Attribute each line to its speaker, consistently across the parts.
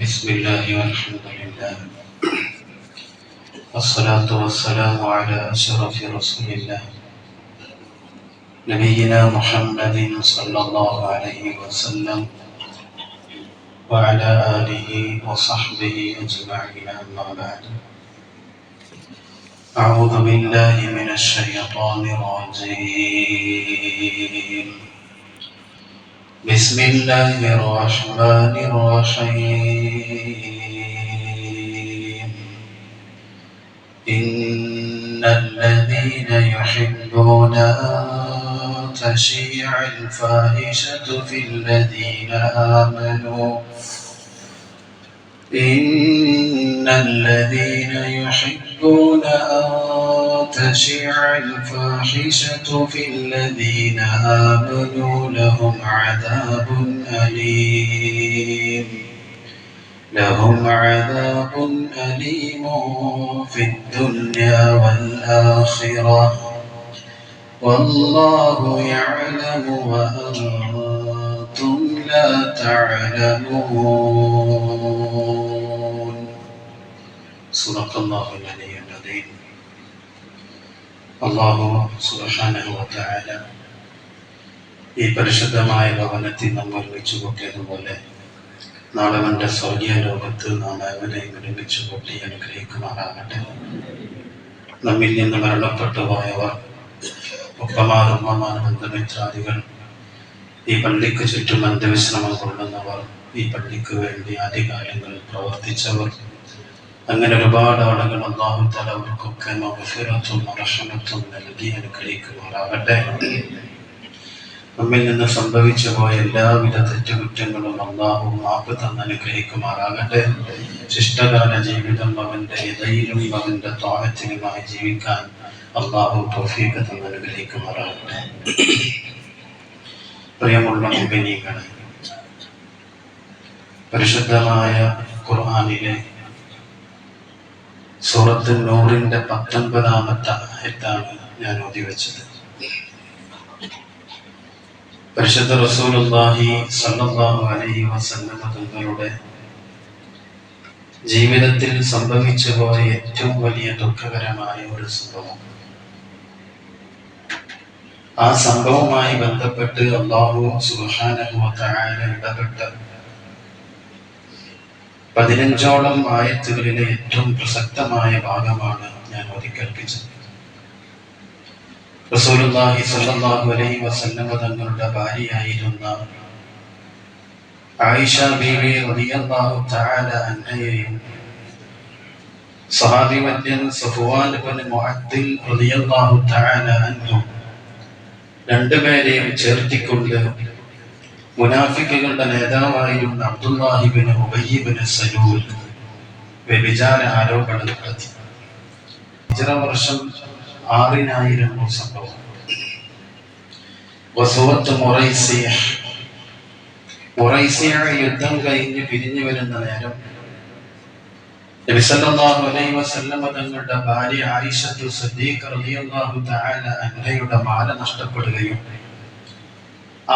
Speaker 1: بسم الله والحمد لله. والصلاة والسلام على أشرف رسول الله. نبينا محمد صلى الله عليه وسلم وعلى آله وصحبه أجمعين أما بعد. أعوذ بالله من الشيطان الرجيم. بسم الله الرحمن الرحيم. إن الذين يحبون تشيع الفاحشة في الذين آمنوا. إن الذين يحبون أن تشيع الفاحشة في الذين آمنوا لهم عذاب أليم. لهم عذاب أليم في الدنيا والآخرة. والله يعلم وأنتم لا تعلمون. صدق الله العلي العظيم. അള്ളാഹു സുബാനുവല ഈ പരിശുദ്ധമായ ഭവനത്തിൽ നാം ഒരുമിച്ച് കൂട്ടിയതുപോലെ നാളെ എന്റെ സ്വർഗീയ ലോകത്ത് നാം എവരെയും ഒരുമിച്ച് കൂട്ടി അനുഗ്രഹിക്കുമാറാകട്ടെ. നമ്മിൽ നിന്ന് മരണപ്പെട്ടു പോയവർ ഉപ്പമാർ ഉമ്മമാർ ബന്ധമിത്രാദികൾ ഈ പള്ളിക്ക് ചുറ്റും അന്ത്യവിശ്രമം കൊള്ളുന്നവർ ഈ പള്ളിക്ക് വേണ്ടി ആദ്യകാലങ്ങളിൽ പ്രവർത്തിച്ചവർ അങ്ങനെ ഒരുപാട് ആളുകൾ അള്ളാഹു തല അവർക്കൊക്കെ മഹഫിറത്തും റഹമത്തും നൽകി അനുഗ്രഹിക്കുമാറാകട്ടെ. നമ്മിൽ നിന്ന് സംഭവിച്ചു പോയ എല്ലാവിധ തെറ്റുകുറ്റങ്ങളും അള്ളാഹു മാപ്പ് തന്ന് അനുഗ്രഹിക്കുമാറാകട്ടെ. ശിഷ്ടകാല ജീവിതം അവന്റെ ഇതയിലും അവന്റെ തോഹത്തിനുമായി ജീവിക്കാൻ അള്ളാഹു തോഫീക്ക് തന്ന് അനുഗ്രഹിക്കുമാറാകട്ടെ. പ്രിയമുള്ള മുമ്പിനീകളെ പരിശുദ്ധമായ ഖുർആാനിലെ സൂറത്ത് നൂറിന്റെ പത്തൊൻപതാമത്തെ ആയത്താണ് ഞാൻ ഓതി വെച്ചത് പരിശുദ്ധ റസൂലുള്ളാഹി സല്ലല്ലാഹു അലൈഹി വസല്ലമ തങ്ങളുടെ ജീവിതത്തിൽ സംഭവിച്ചു പോയ ഏറ്റവും വലിയ ദുഃഖകരമായ ഒരു സംഭവം. ആ സംഭവവുമായി ബന്ധപ്പെട്ട് അള്ളാഹു തആല ഇടപെട്ട പതിനഞ്ചോളം ആയത്തുകളിലെ ഏറ്റവും പ്രസക്തമായ ഭാഗമാണ് ഞാൻ ഒതിക്കൽപ്പിച്ചത് റസൂലുള്ളാഹി സ്വല്ലല്ലാഹു അലൈഹി വസല്ലമ തങ്ങളുടെ ഭാര്യയായിരുന്ന ആയിഷ ബീവി റളിയല്ലാഹു തആല അൻഹയെയും സഹാബി മദ്യൻ സഫ്വാൻ ഇബ്നു മുഅദ്ദിൽ റളിയല്ലാഹു തആല അൻഹു രണ്ടുപേരെയും ചേർത്തിക്കൊണ്ട് മുനാഫിക്കുകളുടെ നേതാവായിരുന്ന അബ്ദുല്ലാഹിബിന് ഉബയ്യബിന് സലൂൽ. വ്യഭിചാര ആരോപണം നടത്തി ഇത്ര വർഷം ആറിനായിരുന്നു സംഭവം. യുദ്ധം കഴിഞ്ഞ് പിരിഞ്ഞു വരുന്ന നേരം അലൈഹി വസല്ലമ തങ്ങളുടെ ഭാര്യ ആയിഷത്തു സദ്ദീഖ് റളിയല്ലാഹു തആല മാല നഷ്ടപ്പെടുകയും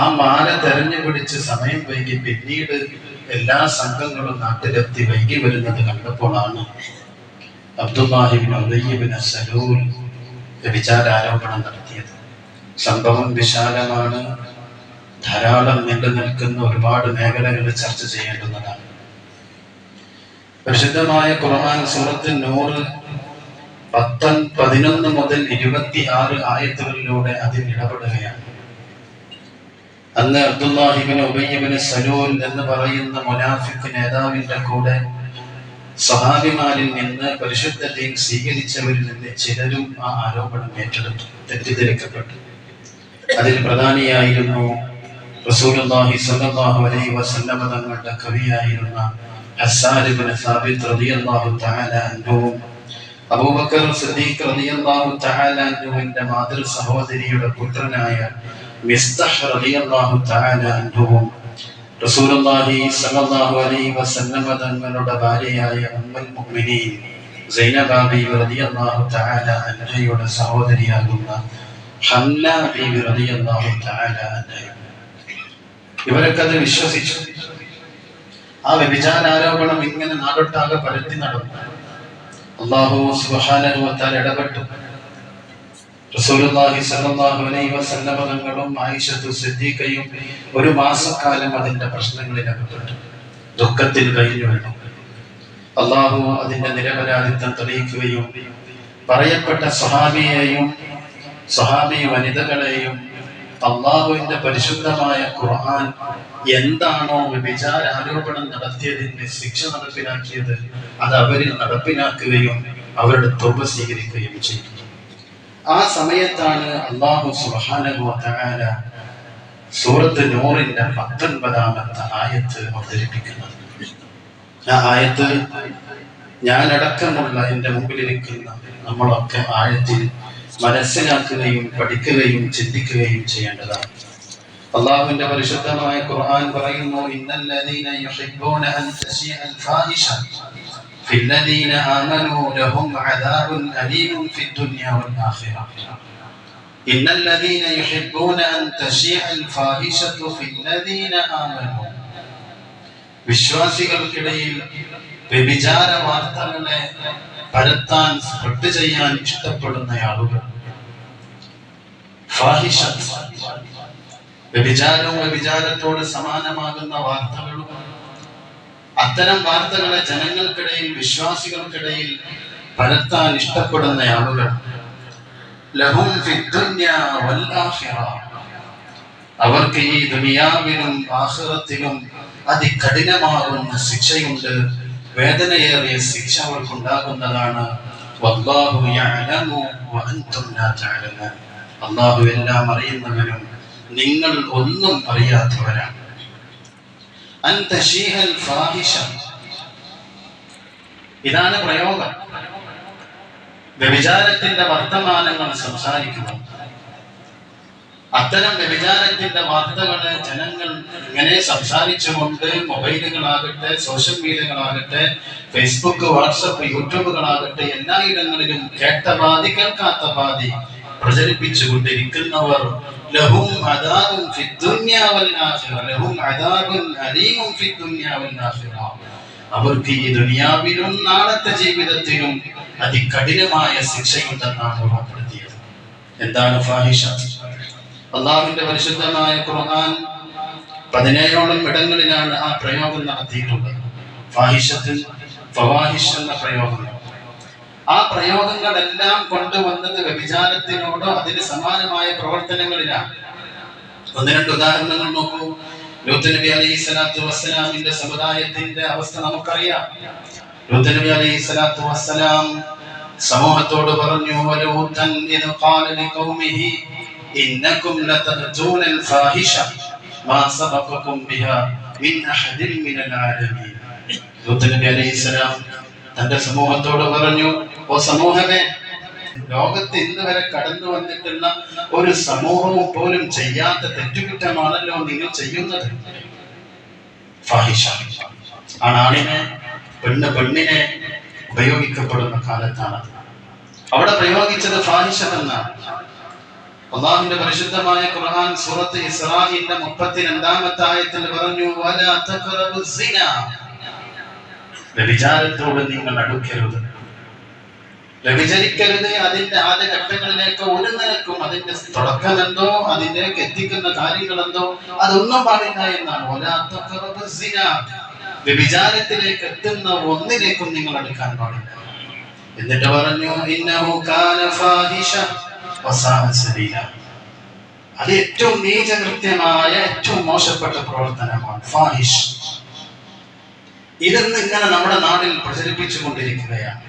Speaker 1: ആ മാല തെരഞ്ഞു പിടിച്ച് സമയം വൈകി പിന്നീട് എല്ലാ സംഘങ്ങളും നാട്ടിലെത്തി വൈകി വരുന്നത് കണ്ടപ്പോഴാണ് അബ്ദുല്ലാഹിബിൻ സലൂൽ വ്യഭിചാരാരോപണം നടത്തിയത്. സംഭവം വിശാലമാണ്. ധാരാളം നിൽക്കുന്ന ഒരുപാട് മേഖലകൾ ചർച്ച ചെയ്യേണ്ടുന്നതാണ്. പ്രസിദ്ധമായ ഖുർആൻ സൂറത്തിൽ നൂറ് പത്തൻ പതിനൊന്ന് മുതൽ ഇരുപത്തി ആറ് ആയത്തുകളിലൂടെ അതിൽ ഇടപെടുകയാണ്. അന്ന് അബ്ദുല്ലാഹിബിന് ഉബയ്യബിന് സലൂൽ എന്ന് പറയുന്ന മുനാഫിക് നേതാവിന്റെ കൂടെ സഹാബിമാരിൽ നിന്ന് പരിശുദ്ധ ദീൻ സ്വീകരിച്ചവരിൽ നിന്ന് ചിലരും ആ ആരോപണം ഏറ്റെടുത്തു തെറ്റിദ്ധരിക്കപ്പെട്ടു. അതിൽ പ്രധാനിയായിരുന്നു റസൂലുള്ളാഹി സ്വല്ലല്ലാഹു അലൈഹി വസല്ലമ തങ്ങളുടെ കവിയായിരുന്ന ഹസ്സാൻ ഇബ്നു സാബിത്ത് റളിയല്ലാഹു തആല അൻഹുവും അബൂബക്കർ സിദ്ദീഖ് റളിയല്ലാഹു തആല അൻഹുവിന്റെ മാതൃ സഹോദരിയുടെ പുത്രനായ മിസ്തഹ് റളിയല്ലാഹു തആല അൻഹുവും റസൂലുള്ളാഹി സ്വല്ലല്ലാഹു അലൈഹി വസല്ലമ തങ്ങളുടെ ഭാര്യയായ ഉമ്മുൽ മുഅ്മിനീൻ സൈനബ ബീവി റളിയല്ലാഹു തആല അൻഹയുടെ സഹോദരിയാകുന്ന ഹംന ബീവി റളിയല്ലാഹു തആല അൻഹ ഇവരൊക്കെ അത് വിശ്വസിച്ചു. ആ വ്യഭിചാരാരോപണം ഇങ്ങനെ നാടൊട്ടാകെ പരത്തി നടന്നു. അള്ളാഹു സുഹാനുഭവത്താൽ ഇടപെട്ടു. റസൂലുള്ളാഹി സ്വല്ലല്ലാഹു അലൈഹി വസല്ലമ തങ്ങളും ആയിഷത്തു സിദ്ദീഖയും ഒരു മാസക്കാലം അതിന്റെ പ്രശ്നങ്ങളിൽ അകപ്പെട്ടു ദുഃഖത്തിൽ കഴിഞ്ഞു വേണം അള്ളാഹു അതിന്റെ നിരപരാധിത്വം തെളിയിക്കുകയും പറയപ്പെട്ട സ്വഹാബിയെയും സ്വഹാബി വനിതകളെയും അള്ളാഹുവിന്റെ പരിശുദ്ധമായ ഖുർആൻ എന്താണോ വിചാര ആരോപണം നടത്തിയതിന്റെ ശിക്ഷ നടപ്പിലാക്കിയത് അത് അവരിൽ നടപ്പിലാക്കുകയും അവരുടെ തുറ സ്വീകരിക്കുകയും ചെയ്തു. ആ സമയത്താണ് അള്ളാഹു സുബാനുല സൂറത്ത് നൂറിന്റെ പത്തൊൻപതാമത്തെ ആയത്ത് അവതരിപ്പിക്കുന്നത്. ആ ആയത്ത് ഞാനടക്കമുള്ള എന്റെ മുമ്പിലിരിക്കുന്ന നമ്മളൊക്കെ ആഴത്തിൽ മനസ്സിലാക്കുകയും പഠിക്കുകയും ചിന്തിക്കുകയും ചെയ്യേണ്ടതാണ്. അള്ളാഹുവിന്റെ പരിശുദ്ധമായ ഖുർആൻ പറയുന്നു ഇന്നല്ലദീന യുഹിബ്ബൂന അൻ في الذين آمنوا لهم عذاب أليم في الدنيا والآخرة إن الذين يحبون أن تشيع الفاحشة في الذين آمنوا വിശ്വാസികൾക്കിടയിൽ വ്യഭിചാര വാർത്തകളെ പരത്താൻ സ്പ്രെഡ് ചെയ്യാൻ ഇഷ്ടപ്പെടുന്ന ആളുകൾ ഫാഹിഷത്ത് വ്യഭിചാരവും വ്യഭിചാരത്തോട് സമാനമാകുന്ന വാർത്തകളും അത്തരം വാർത്തകളെ ജനങ്ങൾക്കിടയിൽ വിശ്വാസികൾക്കിടയിൽ പരത്താൻ ഇഷ്ടപ്പെടുന്ന ആളുകൾ. ലഹും അവർക്ക് ഈ ദുനിയാവിലും ആഹ്ലത്തിലും അതികഠിനമാകുന്ന ശിക്ഷയുണ്ട്. വേദനയേറിയ ശിക്ഷ അവർക്കുണ്ടാകുന്നതാണ്. അള്ളാഹു എല്ലാം അറിയുന്നവനും നിങ്ങൾ ഒന്നും അറിയാത്തവരാണ്. ഇതാണ് പ്രയോഗം. വ്യഭിചാരത്തിന്റെ വർത്തമാനങ്ങൾ സംസാരിക്കുക. അത്തരം വ്യഭിചാരത്തിന്റെ വാർത്തകൾ ജനങ്ങൾ ഇങ്ങനെ സംസാരിച്ചുകൊണ്ട് മൊബൈലുകളാകട്ടെ സോഷ്യൽ മീഡിയകളാകട്ടെ ഫേസ്ബുക്ക് വാട്സപ്പ് യൂട്യൂബുകളാകട്ടെ എല്ലായിടങ്ങളിലും കേട്ട പാതി കേൾക്കാത്ത പാതി പ്രചരിപ്പിച്ചു ലഹും അദാബുൻ ഫിദ്ദുന്യാ വൽ ആഖിറ ലഹും അദാബുൻ അലീമുൻ ഫിദ്ദുന്യാ വൽ ആഖിറ. അവർക്ക് ഈ ദുനിയാവിലും നാളത്തെ ജീവിതത്തിലും അതികഠിനമായ ശിക്ഷയുണ്ടെന്നാണ് ഓർമ്മപ്പെടുത്തിയത് എന്താണ് ഫാഹിഷ? അള്ളാഹുവിന്റെ പരിശുദ്ധമായ ഖുർആൻ പതിനേഴോളം ഇടങ്ങളിലാണ് ആ പ്രയോഗം നടത്തിയിട്ടുള്ളത്. ഫാഹിഷത്തിൽ ഫവാഹിഷ് എന്ന പ്രയോഗം. ആ പ്രയോഗങ്ങളെല്ലാം കൊണ്ടുവന്നത് വ്യഭിചാരത്തിനോടോ അതിന് സമാനമായ പ്രവർത്തനങ്ങളിലാണ് ഒന്ന് രണ്ട് ഉദാഹരണങ്ങൾ നോക്കൂ ലൂത്ത് നബി അലൈഹി സ്വലാത്തു വസ്സലാമിന്റെ സമുദായത്തിന്റെ അവസ്ഥ നമുക്കറിയാം ലൂത്ത് നബി അലൈഹി സ്വലാത്തു വസ്സലാം സമൂഹത്തോട് പറഞ്ഞു വലൂത്തൻ ഇത് ഖാല ലിഖൗമിഹി ഇന്നകും ലതഅ്തൂന الفاحشة ما سبقكم بها من أحد من العالمين ലൂത്ത് നബി അലൈഹി സ്വലാം തന്റെ സമൂഹത്തോട് പറഞ്ഞു ഓ സമൂഹമേ ലോകത്ത് ഇന്ന് വരെ കടന്നു വന്നിട്ടുള്ള ഒരു സമൂഹവും പോലും ചെയ്യാത്ത തെറ്റുകുറ്റമാണല്ലോ നിങ്ങൾ ചെയ്യുന്നത്. ഫാഹിഷ. ആണാണിനെ പെണ്ണ് പെണ്ണിനെ ഉപയോഗിക്കപ്പെടുന്ന കാലത്താണ്. അവിടെ പ്രയോഗിച്ചത് ഫാഹിഷ എന്നാണ്. അള്ളാഹുവിന്റെ പരിശുദ്ധമായ ഖുർആൻ സൂറത്ത് ഇസ്രാഹിന്റെ മുപ്പത്തിരണ്ടാമത്തെ ആയത്തിൽ പറഞ്ഞു വലാ തഖറബു സിന വ്യഭിചാരത്തോട് നിങ്ങൾ അടുക്കരുത്. വ്യഭിചരിക്കരുത് അതിന്റെ ആദ്യ ഘട്ടങ്ങളിലേക്ക് ഒരു നിലക്കും അതിന്റെ തുടക്കം എന്തോ അതിലേക്ക് എത്തിക്കുന്ന കാര്യങ്ങൾ എന്തോ അതൊന്നും പാടില്ല എന്നാണ്. വ്യഭിചാരത്തിലേക്ക് എത്തുന്ന ഒന്നിലേക്കും നിങ്ങൾ അടുക്കാൻ പാടില്ല. എന്നിട്ട് പറഞ്ഞു അത് ഏറ്റവും നീചകൃത്യമായ ഏറ്റവും മോശപ്പെട്ട പ്രവർത്തനമാണ് ഫാഹിഷ്. ഇതെന്ന് ഇങ്ങനെ നമ്മുടെ നാടിൽ പ്രചരിപ്പിച്ചു കൊണ്ടിരിക്കുകയാണ്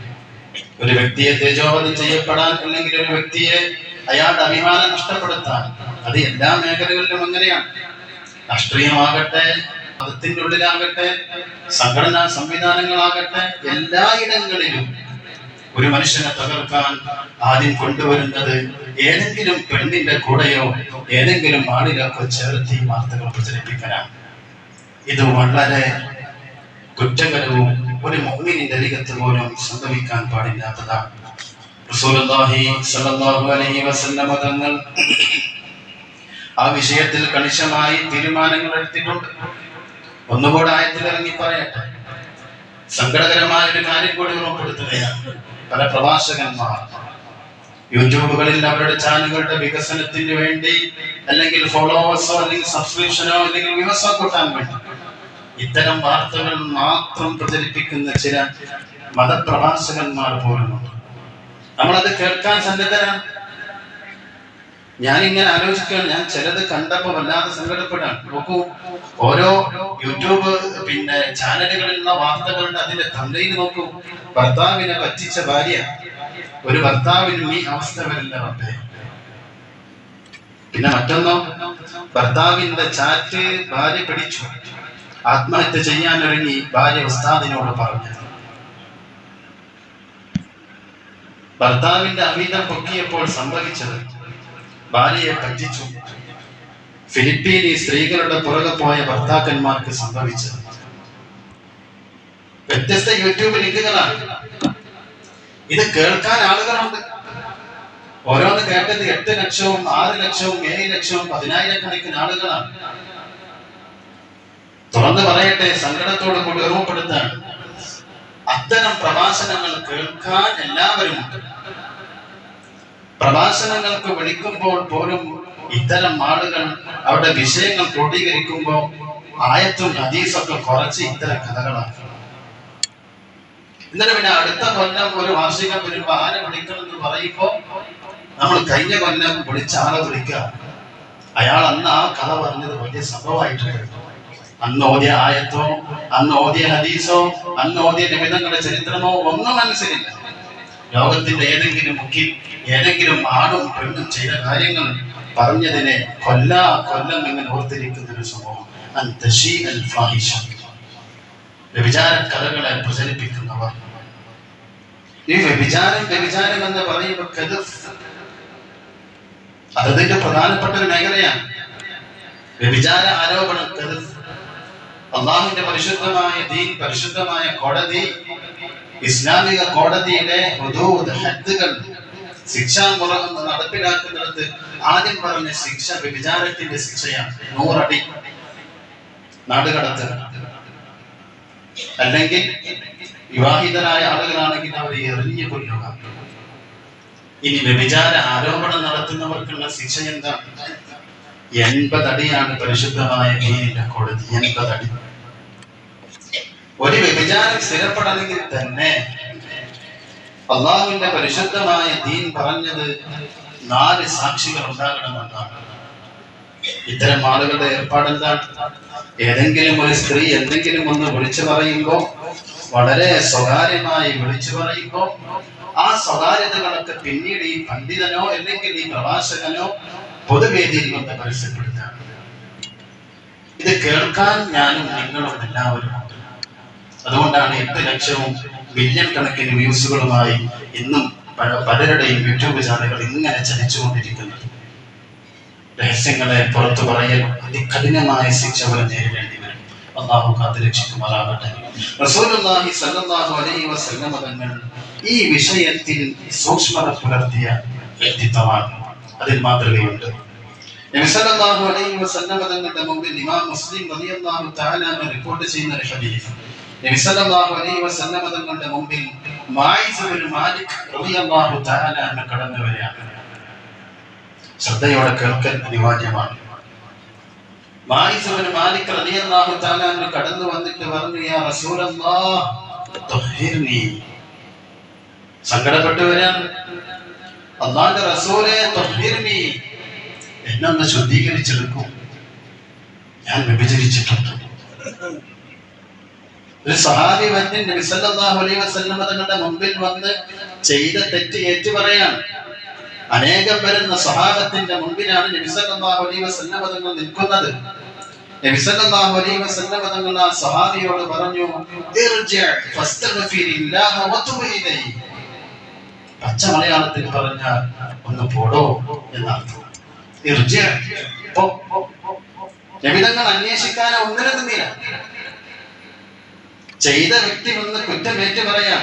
Speaker 1: ഒരു വ്യക്തിയെ തേജോവധം ചെയ്യപ്പെടാൻ അല്ലെങ്കിൽ ഒരു വ്യക്തിയെ അയാളുടെ അഭിമാനം നഷ്ടപ്പെടുത്താൻ. അത് എല്ലാ മേഖലകളിലും അങ്ങനെയാണ്. രാഷ്ട്രീയമാകട്ടെ മതത്തിന്റെ ഉള്ളിലാകട്ടെ സംഘടനാ സംവിധാനങ്ങളാകട്ടെ എല്ലായിടങ്ങളിലും ഒരു മനുഷ്യനെ തകർക്കാൻ ആദ്യം കൊണ്ടുവരുന്നത് ഏതെങ്കിലും പെണ്ണിന്റെ കൂടെയോ ഏതെങ്കിലും ആളിലൊക്കെ ചേർത്ത് വാർത്തകൾ പ്രചരിപ്പിക്കാനാണ് ഇത് വളരെ കുറ്റകരവും ഒരു മുഅ്മിനിന്റെ രംഗത്ത് പോലും സംഭവിക്കാൻ പാടില്ലാത്തതാണ് റസൂലുള്ളാഹി സ്വല്ലല്ലാഹു അലൈഹി വസല്ലമ തങ്ങൾ ആ വിഷയത്തിൽ കണിശമായി തീരുമാനങ്ങൾ എടുത്തിട്ടുണ്ട്. ഒന്നുകൂടെ ആയത്തിൽ ഇറങ്ങി പറയട്ടെ. സങ്കടകരമായ ഒരു കാര്യം കൂടി ഉൾപ്പെടുത്തുകയാണ് പല പ്രഭാഷകന്മാർ യൂട്യൂബുകളിൽ അവരുടെ ചാനലുകളുടെ വികസനത്തിന് വേണ്ടി അല്ലെങ്കിൽ ഫോളോവേഴ്സോ അല്ലെങ്കിൽ സബ്സ്ക്രിപ്ഷനോ അല്ലെങ്കിൽ വ്യൂസോ കൂട്ടാൻ വേണ്ടി ഇത്തരം വാർത്തകൾ മാത്രം പ്രചരിപ്പിക്കുന്ന ചില മതപ്രഭാഷകന്മാർ പോലുമുണ്ട് നമ്മളത് കേൾക്കാൻ സന്നദ്ധരാണ്. ഇങ്ങനെ ആലോചിക്കുകയാണ്. ഞാൻ ചിലത് കണ്ടപ്പോ വല്ലാതെ സങ്കടപ്പെടാൻ നോക്കൂ ഓരോ യൂട്യൂബ് പിന്നെ ചാനലുകളിലുള്ള വാർത്തകളുടെ അതിന്റെ തന്തയിൽ നോക്കൂ. ഭർത്താവിനെ പറ്റിച്ച ഭാര്യ. ഒരു ഭർത്താവിനും ഈ അവസ്ഥ വരില്ല റബ്ബേ. പിന്നെ മറ്റൊന്നോ ഭർത്താവിന്റെ ചാറ്റ് ഭാര്യ പിടിച്ചു. ആത്മഹത്യ ചെയ്യാനൊരുങ്ങി ഭാര്യ ഉസ്താദിനോട് പറഞ്ഞു ഭർത്താവിന്റെ അമിതം പൊക്കിയപ്പോൾ സംഭവിച്ചത് ഭാര്യയെ പറ്റിച്ചു. ഫിലിപ്പീനി സ്ത്രീകളുടെ പുറകെ പോയ ഭർത്താക്കന്മാർക്ക് സംഭവിച്ചത്. വ്യത്യസ്ത യൂട്യൂബ് ലിങ്കുകളാണ്. ഇത് കേൾക്കാൻ ആളുകളുണ്ട്. ഓരോന്ന് കേട്ടത് എട്ട് ലക്ഷവും ആറ് ലക്ഷവും ഏഴ് ലക്ഷവും പതിനായിരക്കണക്കിന് ആളുകളാണ്. തുറന്നു പറയട്ടെ സങ്കടത്തോട് കൂടി ഓർമ്മപ്പെടുത്താണ് അത്തരം പ്രഭാഷണങ്ങൾ കേൾക്കാൻ എല്ലാവരും ഉണ്ട്. പ്രഭാഷണങ്ങൾക്ക് വിളിക്കുമ്പോൾ പോലും ഇത്തരം ആളുകൾ അവരുടെ വിഷയങ്ങൾ ക്രോഡീകരിക്കുമ്പോൾ ആയത്തും ഹദീസൊക്കെ കുറച്ച് ഇത്തരം കഥകളാണ്. എന്നിട്ട് പിന്നെ അടുത്ത കൊല്ലം ഒരു വാർഷിക വരുമ്പോ ആരെ വിളിക്കണം എന്ന് പറയുമ്പോ നമ്മൾ കഴിഞ്ഞ കൊല്ലം വിളിച്ച ആളെ വിളിക്കുക. അയാൾ അന്ന് ആ കഥ പറഞ്ഞത് വലിയ സംഭവമായിട്ടുണ്ട് അന്ന് ഓതിയ ആയത്തോ അന്ന് ഓതിയ ഹദീസോ അന്ന് ഓതിയ നിമിതങ്ങളുടെ ചരിത്രമോ ഒന്നും മനസ്സിലില്ല ലോകത്തിന്റെ ഏതെങ്കിലും മുഖ്യം ഏതെങ്കിലും ആണും പെണ്ണും ചെയ്ത കാര്യങ്ങൾ പറഞ്ഞതിനെ കൊല്ല കൊല്ലം ഇങ്ങനെ ഓർത്തിരിക്കുന്ന ഒരു സംഭവം വ്യഭിചാര കഥകളെ പ്രചരിപ്പിക്കുന്നവർ. ഈ വ്യഭിചാരം വ്യഭിചാരം എന്ന് പറയുമ്പോൾ അതതിന്റെ പ്രധാനപ്പെട്ട ഒരു മേഖലയാണ്. വ്യഭിചാര ആരോപണം കെതുഫ് അള്ളാഹുവിന്റെ പരിശുദ്ധമായ ദീൻ പരിശുദ്ധമായ കോടതി ഇസ്ലാമിക കോടതിയുടെ ഹുദൂദ് ഹദ്ദുകൾ ശിക്ഷാമുറ നടപ്പിലാക്കുന്നിടത്ത് ആദ്യം പറഞ്ഞ ശിക്ഷ വിചാരത്തിന്റെ ശിക്ഷയാണ്. നൂറടി നാടുകടത്ത് അല്ലെങ്കിൽ വിവാഹിതരായ ആളുകളാണെങ്കിൽ അവരെ എറിഞ്ഞു കൊല്ലുക. ഇനി വ്യഭിചാര ആരോപണം നടത്തുന്നവർക്കുള്ള ശിക്ഷ എന്താ എൺപതടിയാണ് പരിശുദ്ധമായ കോടതി. എൺപതടി. ഒരു വ്യഭിചാരം സ്ഥിരപ്പെടണമെങ്കിൽ തന്നെ അള്ളാഹുവിന്റെ പരിശുദ്ധമായ ദീൻ പറഞ്ഞത് നാല് സാക്ഷികൾ ഉണ്ടാകണമെന്നാണ്. ഇത്തരം ആളുകളുടെ ഏർപ്പാടെന്താണ്? ഏതെങ്കിലും ഒരു സ്ത്രീ എന്തെങ്കിലും ഒന്ന് വിളിച്ചു പറയുമ്പോൾ വളരെ സ്വകാര്യമായി വിളിച്ചു പറയുമ്പോൾ ആ സ്വകാര്യതകളൊക്കെ പിന്നീട് ഈ പണ്ഡിതനോ അല്ലെങ്കിൽ ഈ പ്രഭാഷകനോ പൊതുവേദിയിൽ വന്ന് പരസ്യപ്പെടുത്താറുണ്ട് ഇത് കേൾക്കാൻ ഞാനും നിങ്ങളും എല്ലാവരും അതുകൊണ്ടാണ് എട്ട് ലക്ഷവും മില്യൺ കണക്കിന് വ്യൂസുകളുമായി ഇന്നും പല- പലരുടെയും യൂട്യൂബ് ചാനലുകൾ ഇങ്ങനെ ചലിച്ചുകൊണ്ടിരിക്കുന്നത് രഹസ്യങ്ങളെ പുറത്തു പറയൽ അതികഠിനമായ ശിക്ഷ വരെ നേരിടേണ്ടി വരും. അള്ളാഹു കാത്തു രക്ഷിക്കുമാറാകട്ടെ. റസൂലുള്ളാഹി സല്ലല്ലാഹു അലൈഹി വസല്ലമ തങ്ങൾ ഈ വിഷയത്തിൽ സൂക്ഷ്മത പുലർത്തിയ വ്യക്തിത്വമാണ്. അതിൽ മാതൃകയുണ്ട്. നബി സല്ലല്ലാഹു അലൈഹി വസല്ലമ തങ്ങളുടെ മുമ്പിൽ ഇമാം മുസ്ലിം റളിയല്ലാഹു തആല റിപ്പോർട്ട് ചെയ്യുന്ന ഒരു ഹദീസ്. തങ്ങളുടെ മുമ്പിൽ കടന്നു ശ്രദ്ധയോടെ കേൾക്കൽ അനിവാര്യമാണ്. മായിസ് മാലിക് കടന്നു വന്നിട്ട് പറഞ്ഞു യാ സങ്കടപ്പെട്ടു വരാൻ. അള്ളാന്റെ ശുദ്ധീകരിച്ചെടുക്കും. ഞാൻ വ്യഭിചരിച്ചിട്ടുണ്ട്. ഒരു സഹാബി വന്ന് നബി സല്ലല്ലാഹു അലൈഹി വസല്ലമ തങ്ങളുടെ മുമ്പിൽ വന്ന് ചെയ്ത തെറ്റ് ഏറ്റു പറയാണ്. അനേകം വരുന്ന സഹാബത്തിന്റെ മുമ്പിലാണ് നബി സല്ലല്ലാഹു അലൈഹി വസല്ലമ തങ്ങൾ നിൽക്കുന്നത്. നബി സല്ലല്ലാഹു അലൈഹി വസല്ലമ തങ്ങൾ ആ സഹാബിയോട് പറഞ്ഞു ഇർജി ഫസ്തഗ്ഫിരില്ലാഹ വതുബ് ഇലൈഹി. പച്ച മലയാളത്തിൽ പറഞ്ഞാൽ ഒന്ന് പോടോ എന്നർത്ഥം. ഇർജി പോ നബിതങ്ങൾ അന്വേഷിക്കാനോ ഒന്നിനും നിന്നില്ല. ചെയ്ത വ്യക്തി വന്ന് കുറ്റം ഏറ്റു പറയാം.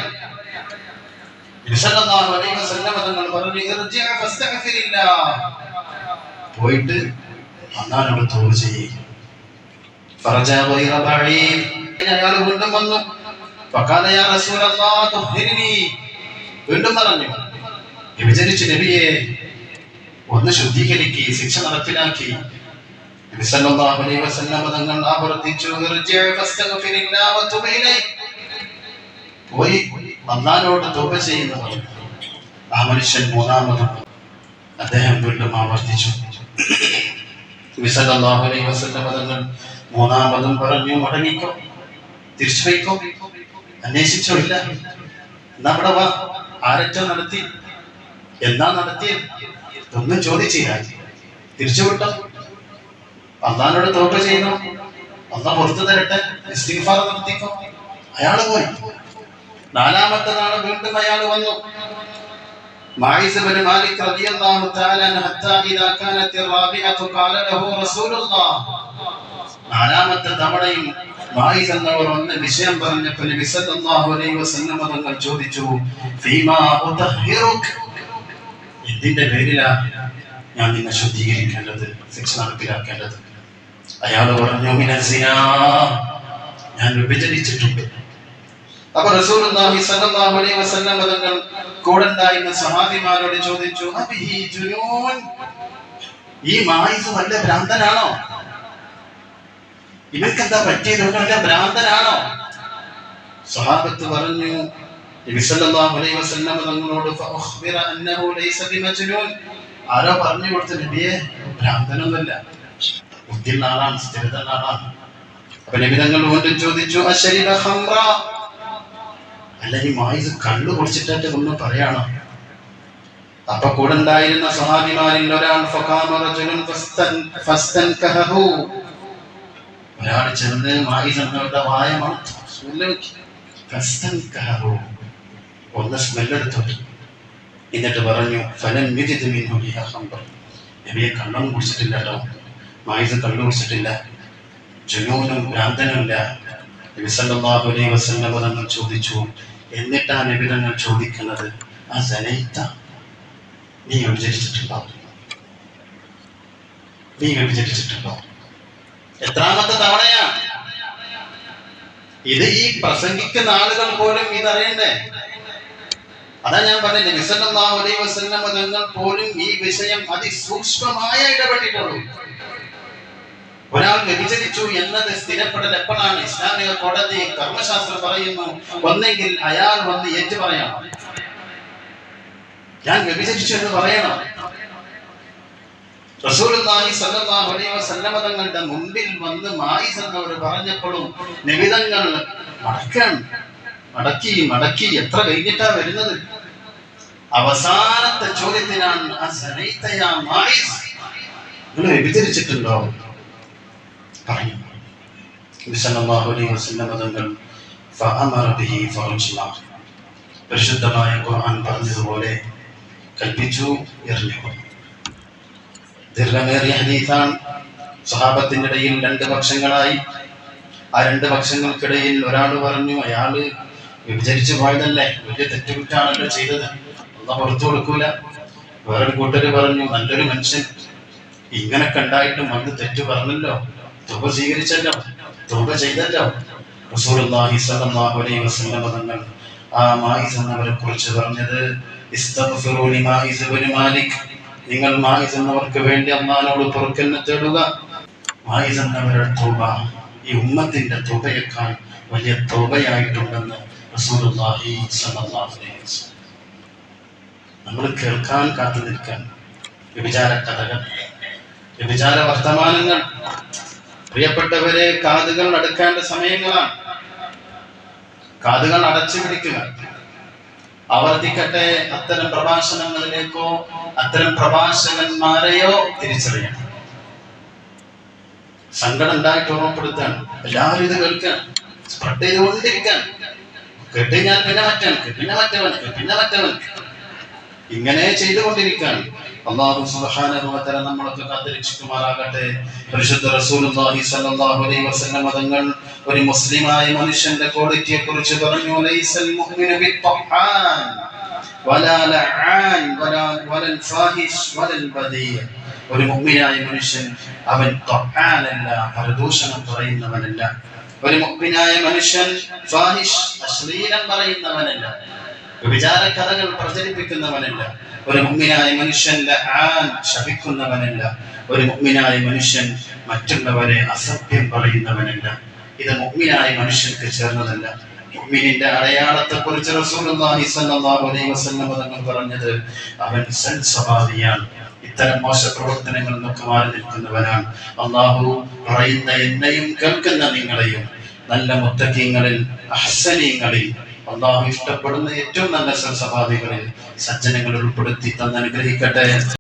Speaker 1: പോയിട്ട് അന്നാനോട് തോറ് ചെയ്യുക വന്നു. വീണ്ടും പറഞ്ഞു വിഭജിച്ചു നബിയെ ഒന്ന് ശുദ്ധീകരിക്കുക ശിക്ഷ നടപ്പിലാക്കി. സല്ലല്ലാഹു അലൈഹി തങ്ങൾ ആവർത്തിച്ചു "ഇർജിഅ ഫസ്തഗ്ഫിരില്ലാഹ വതുബ് ഇലൈഹി." പോയി അള്ളാഹിനോട് തൗബ ആ മനുഷ്യൻ മൂന്നാമതും അദ്ദേഹം വീണ്ടും ആവർത്തിച്ചു. സല്ലല്ലാഹു അലൈഹി വസല്ലം തങ്ങൾ മൂന്നാമതും പറഞ്ഞു മടങ്ങിക്കോ. തിരിച്ചു പോയിക്കോ. അന്വേഷിച്ചോ ഇല്ല എന്നാ വാ. ആരറ്റോ നടത്തി? എന്നാ നടത്തിയത്? ഒന്നും ചോദിച്ചില്ല. തിരിച്ചു വിട്ടോ? അള്ളഹാനോട് തോപ ചെയ്യുന്നു അന്ന പുറത്തു തരട്ടെ ഇസ്തിഗ്ഫാർ നടത്തിക്കോ അയാള് പോയി നാലാമത്തെ നാള് വീണ്ടും അയാൾ വന്നു معيز بن مالك رضي الله تعالى عنه حتى إذا كانت الرابعة قال له رسول الله നാലാമത്തെ തവണയും മായിസ് എന്നവർ ഒന്ന് വിഷയം പറഞ്ഞപ്പോൾ നബി സല്ലല്ലാഹു അലൈഹി വസല്ലം തങ്ങൾ ചോദിച്ചു ഫീമാ ഉതഹിറുക എന്തിന്റെ പേരിലാ ഞാൻ നിന്നെ ശുദ്ധീകരിക്കേണ്ടത് ശിക്ഷ നടപ്പിലാക്കേണ്ടത് അയാൾ പറഞ്ഞു ഞാൻ വിഭജനിച്ചിട്ടുണ്ട് അപ്പൊ വസല്ലം തങ്ങൾ കൂടെ ഉണ്ടായിരുന്ന സഹാബിമാരോട് ചോദിച്ചു ഈ മായിസ് വല്ല ഭ്രാന്തനാണോ? ഇവർക്ക് എന്താ പറ്റിയത് വല്ല ഭ്രാന്തനാണോ? സഹാബത്ത് പറഞ്ഞു തങ്ങളോട് ആരോ പറഞ്ഞു കൊടുത്ത നബിയെ ഭ്രാന്തനൊന്നുമല്ല. ബുദ്ധിയുള്ള ആളാണ് സ്ഥിരതയുള്ള ആളാണ് അപ്പൊ വീണ്ടും ചോദിച്ചു അശരിബ ഹംറ അല്ല ഈ മായിസ് കള്ളു കുടിച്ചിട്ടേ ഒന്ന് പറയണം. അപ്പൊ കൂടെ ഉണ്ടായിരുന്ന സഹാബിമാരിൽ ഒരാൾ ഒരാൾ ചെന്ന് മായിസ് എന്നവരുടെ വായ മണത്തു ഒന്ന് സ്മെല്ലെടുത്തു എന്നിട്ട് പറഞ്ഞു ഫലൻ വിജിത് ഖംറ. നബിയെ കള്ളം കുടിച്ചിട്ടില്ല കള്ളു കുടിച്ചിട്ടില്ല ജുനൂനും ഭ്രാന്തനുമില്ല നബി സല്ലല്ലാഹു അലൈഹി വസല്ലം തങ്ങൾ ചോദിച്ചു എന്നിട്ടാ നബി തങ്ങൾ ചോദിക്കുന്നത്? ആ സനൈത്ത നീ വ്യഭിചരിച്ചിട്ടുണ്ടോ നീ വ്യഭിചരിച്ചിട്ടുണ്ടോ എത്രാമത്തെ തവണയാ? ഇത് ഈ പ്രസംഗിക്കുന്ന ആളുകൾ പോലും ഇതറിയണ്ടേ അതാ ഞാൻ പറഞ്ഞത് വിസല്ലാഹു അലൈഹി വസല്ലം തങ്ങൾ പോലും ഈ വിഷയം അതിസൂക്ഷ്മമായ ഇടപെട്ടിട്ടുള്ളൂ. ഒരാൾ വ്യഭിചരിച്ചു എന്നത് സ്ഥിരപ്പെടൽ എപ്പോഴാണ്? ഇസ്ലാമിക കോടതി കർമ്മശാസ്ത്രം പറയുന്നു ഒന്നെങ്കിൽ അയാൾ വന്ന് ഏറ്റു പറയണം. ഞാൻ വ്യഭിചരിച്ചു എന്ന് പറയണം. റസൂലുള്ളാഹി സ്വല്ലല്ലാഹു അലൈഹി വസല്ലമ തങ്ങളുടെ മുമ്പിൽ വന്ന് മായിസ് എന്നവർ പറഞ്ഞപ്പോഴും നിബിതങ്ങൾ മടക്കാൻ മടക്കി മടക്കി എത്ര കഴിഞ്ഞിട്ടാ വരുന്നത്? അവസാനത്തെ ചോദ്യത്തിനാണ് ആ സനൈത്തയാ മായിസ്? നിങ്ങൾ വ്യഭിചരിച്ചിട്ടുണ്ടോ? വസല്ലമ തങ്ങൾ പരിശുദ്ധമായ ഖുർആൻ പറഞ്ഞതുപോലെ കൽപ്പിച്ചു എറിഞ്ഞു. ദീർഘമേറിയ ഹദീസാണ്. സ്വഹാബത്തിന്റെ ഇടയിൽ രണ്ട് പക്ഷങ്ങളായി. ആ രണ്ട് പക്ഷങ്ങൾക്കിടയിൽ ഒരാൾ പറഞ്ഞു അയാൾ വിഭജിച്ചു പോയതല്ലേ? വലിയ തെറ്റുകുറ്റാണല്ലോ ചെയ്തത്. ഒന്നും പുറത്തു കൊടുക്കൂല. വേറൊരു കൂട്ടര് പറഞ്ഞു നല്ലൊരു മനുഷ്യൻ. ഇങ്ങനെ കണ്ടായിട്ടും വന്ന് തെറ്റു പറഞ്ഞല്ലോ. തുക സ്വീകരിച്ചല്ലോ തുക ചെയ്തല്ലോ. റസൂലുള്ളാഹി സ്വല്ലല്ലാഹു അലൈഹി വസല്ലം തങ്ങൾ ആ മായിസ് എന്നവരെ കുറിച്ച് പറഞ്ഞത് ഇസ്തഗ്ഫിറു ലിമായിസ് ഇബ്നു മാലിക്. നിങ്ങൾ മായിസ് എന്നവർക്ക് വേണ്ടി അള്ളാഹിനോട് പൊറുക്കലിനെ തേടുക. മായിസ് എന്നവരുടെ തൗബ ഈ ഉമ്മത്തിന്റെ തൗബയേക്കാൾ വലിയ തൗബയായിട്ടുണ്ടെന്ന് റസൂലുള്ളാഹി സ്വല്ലല്ലാഹു അലൈഹി വസല്ലം. നമ്മൾ കേൾക്കാൻ കാത്തു നിൽക്കാൻ. വ്യഭിചാര കഥകൾ വ്യഭിചാര വർത്തമാനങ്ങൾ പ്രിയപ്പെട്ടവരെ കാതുകൾ അടുക്കേണ്ട സമയങ്ങളാണ്. കാതുകൾ അടച്ചു പിടിക്കുക. ആവർത്തിക്കട്ടെ അത്തരം പ്രഭാഷണങ്ങളിലേക്കോ അത്തരം പ്രഭാഷകന്മാരെയോ തിരിച്ചറിയണം. സങ്കടം ഉണ്ടായിട്ട് ഓർമ്മപ്പെടുത്താൻ എല്ലാവരും ഇത് കേൾക്കാൻ സ്പ്രെഡ് ചെയ്തുകൊണ്ടിരിക്കാൻ ഞാൻ പിന്നെ മറ്റാണ് പിന്നെ മറ്റവൻ പിന്നെ മറ്റവൻ. ഇങ്ങനെ ചെയ്തുകൊണ്ടിരിക്കാൻ. അള്ളാഹു സുബാനുഭവത്തര നമ്മളൊക്കെ കാത്തിരക്ഷിക്കുമാറാകട്ടെ. പരിശുദ്ധ റസൂലുള്ളാഹി സ്വല്ലല്ലാഹു അലൈഹി വസല്ലം മതങ്ങൾ ഒരു മുസ്ലിമായ മനുഷ്യന്റെ ക്വാളിറ്റിയെ കുറിച്ച് പറഞ്ഞു ലൈസൽ മുഅ്മിനു ബിത്തഹാൻ വലാ ലആൻ വലാ വലൽ ഫാഹിഷ് വലൽ ബദീ ഒരു മുഅ്മിനായ മനുഷ്യൻ അവൻ തഹാൻ അല്ല പരദൂഷണം പറയുന്നവനല്ല. ഒരു മുഅ്മിനായ മനുഷ്യൻ ഫാഹിഷ് അശ്ലീലം പറയുന്നവനല്ല. വിചാരകഥകൾ പ്രചരിപ്പിക്കുന്നവനല്ല. ഒരു മുഗ്മിനായ മനുഷ്യൻ ശപിക്കുന്നവനല്ല. ഒരു മുഗ്മിനായ മനുഷ്യൻ മറ്റുള്ളവരെ അസത്യം പറയുന്നവനല്ല. ഇത് മുഗ്മിനായ മനുഷ്യർക്ക് ചേർന്നതല്ല. മുഅ്മിനിന്റെ അടയാളത്തെ കുറിച്ച് റസൂലുള്ളാഹി അലൈഹി വസല്ലം തങ്ങൾ പറഞ്ഞത് അവൻ സൽസ്വഭാവിയാണ് ഇത്തരം മോശ പ്രവർത്തനങ്ങളിൽ നിന്നൊക്കെ മാറി നിൽക്കുന്നവനാണ്. അള്ളാഹു പറയുന്ന എന്നെയും കേൾക്കുന്ന നിങ്ങളെയും നല്ല മുത്തക്കീങ്ങളിൽ അഹ്സനീങ്ങളിൽ അള്ളാഹു ഇഷ്ടപ്പെടുന്ന ഏറ്റവും നല്ല സൽസ്വഭാവികളിൽ സജ്ജനങ്ങൾ ഉൾപ്പെടുത്തി തന്നനുഗ്രഹിക്കട്ടെ